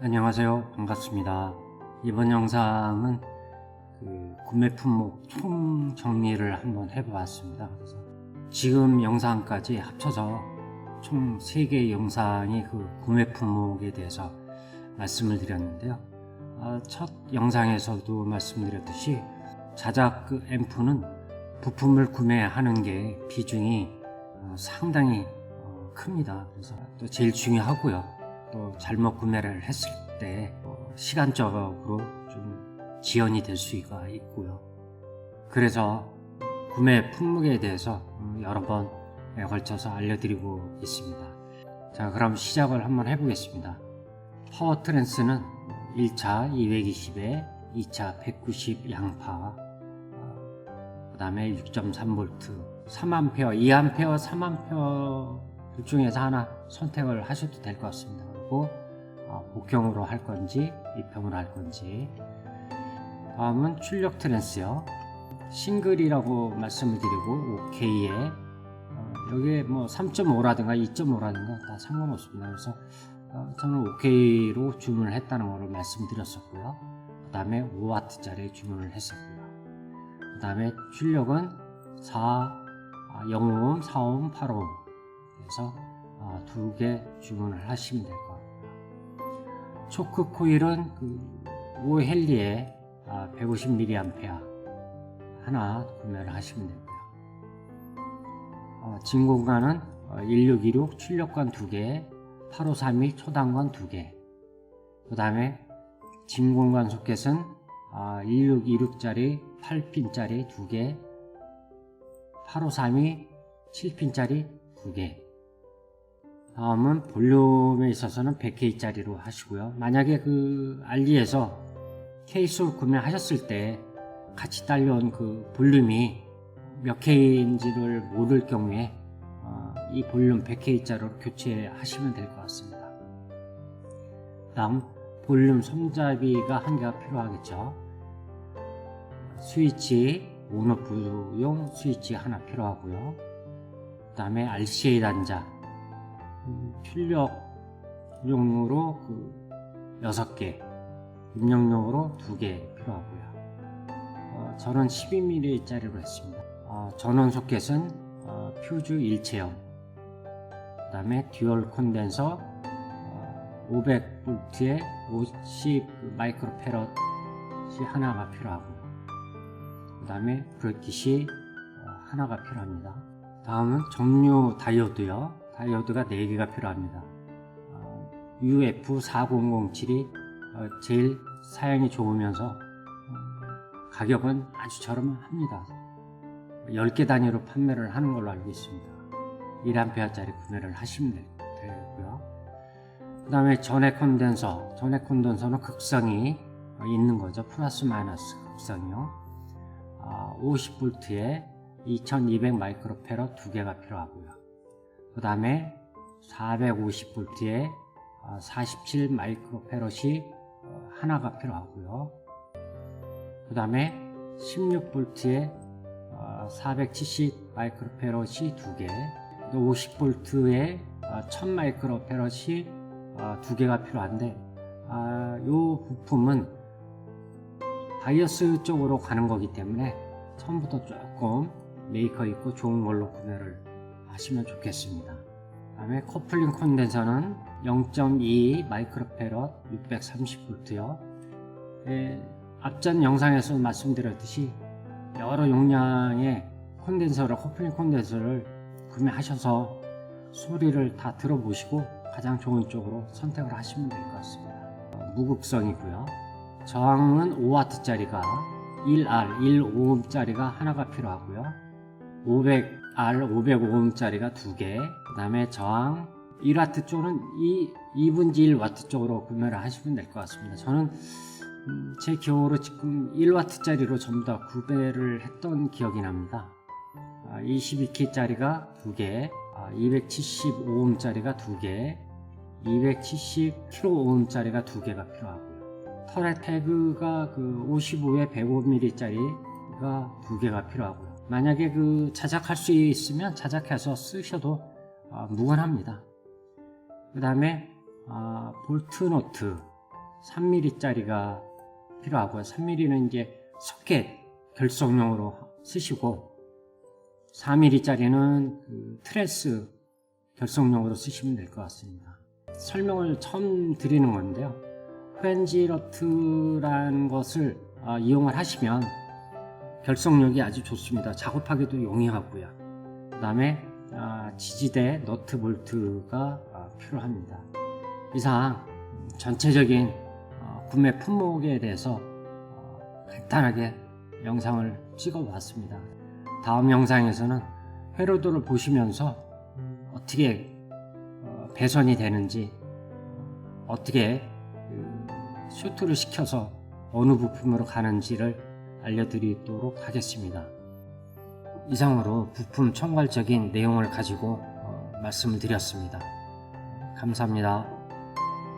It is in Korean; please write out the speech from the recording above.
안녕하세요. 반갑습니다. 이번 영상은 그 구매 품목 총 정리를 한번 해보았습니다. 그래서 지금 영상까지 합쳐서 총 3개의 영상이 그 구매 품목에 대해서 말씀을 드렸는데요. 아, 첫 영상에서도 말씀드렸듯이 자작 그 앰프는 부품을 구매하는 게 비중이 어, 상당히 어, 큽니다. 그래서 또 제일 중요하고요. 또 잘못 구매를 했을 때 어, 시간적으로 좀 지연이 될 수가 있고요. 그래서 구매 품목에 대해서 어, 여러 번에 걸쳐서 알려드리고 있습니다. 자, 그럼 시작을 한번 해보겠습니다. 파워 트랜스는 1차 220에 2차 190 양파, 그 다음에 6.3V, 3A, 2A, 3A 둘 중에서 하나 선택을 하셔도 될 것 같습니다. 그리고 어, 복형으로 할 건지 입형으로 할 건지 다음은 출력 트랜스요. 싱글이라고 말씀을 드리고 OK에 어, 여기에 뭐 3.5라든가 2.5라든가 다 상관없습니다. 그래서 어, 저는 OK로 주문을 했다는 것을 말씀드렸었고요. 그 다음에 5W짜리 주문을 했었고요. 그 다음에 출력은 4, 아, 0옴, 4옴, 8옴 그래서 아, 두개 주문을 하시면 될 것 같고요. 초크 코일은 그 오헬리에 150mA 하나 구매를 하시면 되고요. 어, 진공관은 1626 출력관 2개, 8532 초단관 2개. 그 다음에 진공관 소켓은 1626짜리 8핀짜리 2개, 8532 7핀짜리 2개. 다음은 볼륨에 있어서는 100K짜리로 하시고요. 만약에 그 알리에서 케이스를 구매하셨을 때 같이 딸려온 그 볼륨이 몇 K인지를 모를 경우에 어, 이 볼륨 100K짜리로 교체하시면 될 것 같습니다. 다음 볼륨 손잡이가 한 개가 필요하겠죠. 스위치 온오프용 스위치 하나 필요하고요. 그 다음에 RCA 단자 음, 출력용으로 그 6개 입력용으로 2개 필요하고요. 어, 저는 12mm짜리로 했습니다. 어, 전원 소켓은 어, 퓨즈 일체형 그 다음에 듀얼 콘덴서 500V에 50 마이크로페럿이 하나가 필요하고 그 다음에 브레킷이 어, 하나가 필요합니다. 다음은 정류 다이오드요. 다이오드가 4개가 필요합니다. 어, UF4007이 어, 제일 사양이 좋으면서 어, 가격은 아주 저렴합니다. 10개 단위로 판매를 하는 걸로 알고 있습니다. 1A짜리 구매를 하시면 되고요. 그 다음에 전해 콘덴서. 전해 콘덴서는 극성이 있는 거죠. 플러스 마이너스 극성이요. 50V에 2200 마이크로페럿 두 개가 필요하고요. 그 다음에 450V에 47 마이크로페럿이 어, 하나가 필요하고요. 그 다음에 16V에 470 마이크로페럿이 두 개, 50V에 1000 마이크로페럿이 두 개가 필요한데, 이 부품은 바이어스 쪽으로 가는 거기 때문에 처음부터 조금 메이커 있고 좋은 걸로 구매를 하시면 좋겠습니다. 다음에 커플링 콘덴서는 0.2 마이크로페럿 630V요. 예, 앞전 영상에서 말씀드렸듯이 여러 용량의 콘덴서를 커플링 콘덴서를 구매하셔서 소리를 다 들어보시고 가장 좋은 쪽으로 선택을 하시면 될 것 같습니다. 어, 무극성이고요. 저항은 5W짜리가 1R, 1오음짜리가 하나가 필요하고요. 500R, 505음짜리가 두 개. 그 다음에 저항 1W 쪽은 2, 2분지 1W 쪽으로 구매를 하시면 될 것 같습니다. 저는 음, 제 기억으로 지금 1W짜리로 전부 다 구매를 했던 기억이 납니다. 아, 22K짜리가 두 개, 아, 275음짜리가 두 개, 270kΩ짜리가 두 개가 필요하고요. 터렛 태그가 그 55에 105mm짜리가 두 개가 필요하고요. 만약에 그 자작할 수 있으면 자작해서 쓰셔도 아, 무관합니다. 그 다음에 아, 볼트 노트 3mm짜리가 필요하고요. 3mm는 이제 소켓 결속용으로 쓰시고 4mm짜리는 그 트레스 결속용으로 쓰시면 될 것 같습니다. 설명을 처음 드리는 건데요. 프렌지 러트라는 것을 아, 이용을 하시면 결속력이 아주 좋습니다. 작업하기도 용이하고요. 그 다음에 지지대 너트 볼트가 아, 필요합니다. 이상 음, 전체적인 어, 구매 품목에 대해서 어, 간단하게 영상을 찍어 봤습니다. 다음 영상에서는 회로도를 보시면서 어떻게 어, 배선이 되는지 어떻게 그 슈트를 시켜서 어느 부품으로 가는지를 알려드리도록 하겠습니다. 이상으로 부품 총괄적인 내용을 가지고 어, 말씀을 드렸습니다. 감사합니다.